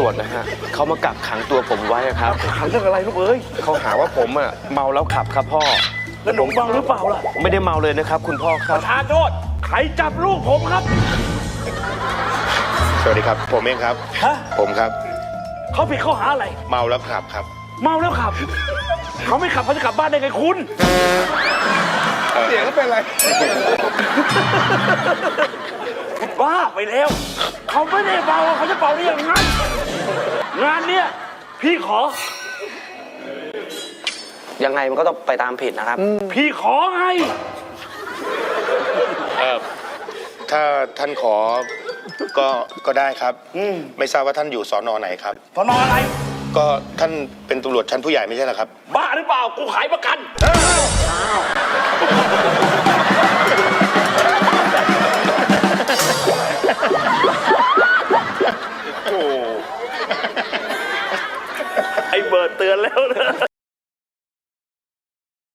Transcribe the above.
ตรวจนะฮะเขามากักขังตัวผมไว้อะครับขังเรื่องอะไรลูกเอ้ยเขาหาว่าผมอะเมาแล้วขับครับพ่อแล้วหนูเมาหรือเปล่าล่ะ ไม่ได้เมาเลยนะครับ คุณพ่อครับทานโทษใครจับลูกผมครับ สวัสดีครับผมเองครับ ฮะ ผมครับเขาผิดข้อหาอะไร เมาแล้วขับครับ เมาแล้วขับ เขาไม่ขับเขาจะกลับบ้านได้ไงคุณ เสียงก็เป็นไร บ้าไปแล้ว เขาไม่ได้เมาเขาจะเป่าได้ยังไงงานเนี้ยพี่ขอ ยังไงมันก็ต้องไปตามผิดนะครับ พี่ขอไงเออถ้าท่านขอก็ก็ได้ครับ ไม่ทราบว่าท่านอยู่สอนอไหนครับตอนนอนอะไร ก็ท่านเป็นตำรวจชั้นผู้ใหญ่ไม่ใช่เหรอครับ บ้าหรือเปล่า กูขายประกัน ไอ้เบิร์ดเตือนแล้วนะ